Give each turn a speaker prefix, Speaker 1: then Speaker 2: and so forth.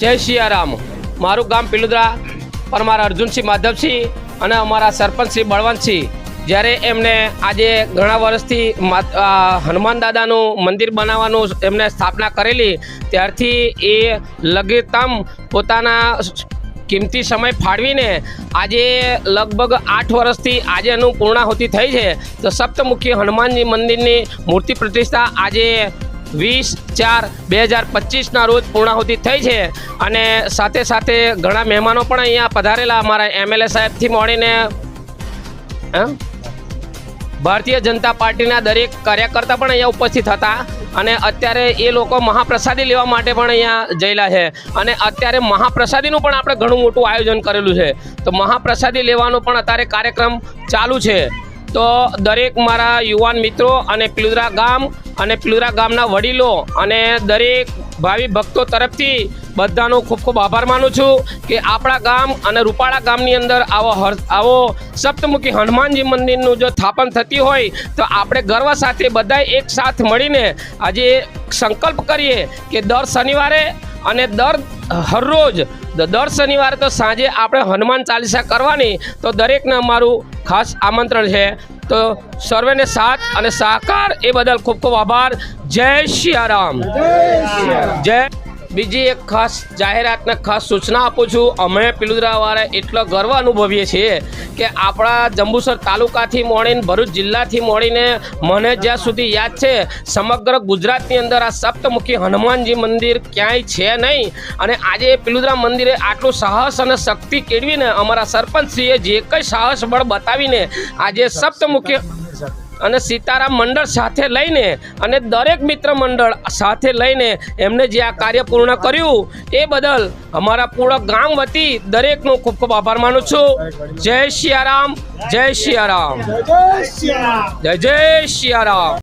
Speaker 1: જય સિયારામ મારું ગામ પિલુદરા. પરમાર અર્જુનસિંહ માધવસિંહ અને અમારા સરપંચ શ્રી બળવંતસિંહ. જ્યારે એમને આજે ઘણા વર્ષથી હનુમાન દાદાનું મંદિર બનાવવાનું એમને સ્થાપના કરેલી, ત્યારથી એ લઘુત્તમ પોતાના કિંમતી સમય ફાળવીને આજે લગભગ આઠ વર્ષથી આજે એનું પૂર્ણાહુતિ થઈ છે. તો સપ્તમુખી હનુમાનજી મંદિરની મૂર્તિ પ્રતિષ્ઠા આજે વીસ ચાર બે હજાર પચીસના રોજ પૂર્ણાહુતિ થઈ છે. અને સાથે સાથે ઘણા મહેમાનો પણ અહીંયા પધારેલા અમારા એમએલએ સાહેબથી મળીને ભારતીય જનતા પાર્ટીના દરેક કાર્યકર્તા પણ અહીંયા ઉપસ્થિત હતા અને અત્યારે એ લોકો મહાપ્રસાદી લેવા માટે પણ અહીંયા જયેલા છે. અને અત્યારે મહાપ્રસાદીનું પણ આપણે ઘણું મોટું આયોજન કરેલું છે. તો મહાપ્રસાદી લેવાનો પણ અત્યારે કાર્યક્રમ ચાલુ છે. તો દરેક મારા યુવાન મિત્રો અને પિલુદરા ગામ અને પિલુદરા ગામના વડીલો અને દરેક ભાવિ ભક્તો તરફથી બધાનો ખૂબ ખૂબ આભાર માનું છું કે આપણા ગામ અને રૂપાળા ગામની અંદર આવો હર આવો સપ્તમુખી હનુમાનજી મંદિરનું જો સ્થાપન થતી હોય તો આપણે ગર્વ સાથે બધા એક સાથ મળીને આજે સંકલ્પ કરીએ કે દર શનિવારે અને દર હરરોજ દર શનિવારે તો સાંજે આપણે હનુમાન ચાલીસા કરવાની તો દરેકને અમારું ખાસ આમંત્રણ છે. તો સર્વેને સાથ અને સહકાર એ બદલ ખૂબ ખૂબ આભાર. જય સિયારામ જય બીજી એક ખાસ જાહેરાતને ખાસ સૂચના આપું છું. અમે પિલુદરાવાળા એટલો ગર્વ અનુભવીએ છીએ કે આપણા જંબુસર તાલુકાથી મોડીને ભરૂચ જિલ્લાથી મોડીને મને જ્યાં સુધી યાદ છે, સમગ્ર ગુજરાતની અંદર આ સપ્તમુખી હનુમાનજી મંદિર ક્યાંય છે નહીં. અને આજે પિલુદરા મંદિરે આટલું સાહસ અને શક્તિ કેળવીને અમારા સરપંચશ્રીએ જે કંઈ સાહસ બળ બતાવીને આજે સપ્તમુખી અને સીતારામ મંડળ સાથે લઈને અને દરેક મિત્ર મંડળ સાથે લઈને એમને જે આ કાર્ય પૂર્ણ કર્યું એ બદલ અમારા પૂર્ણ ગામ વતી દરેકનો ખૂબ ખૂબ આભાર માનું છું. જય સિયારામ જય સિયારામ જય જય સિયારામ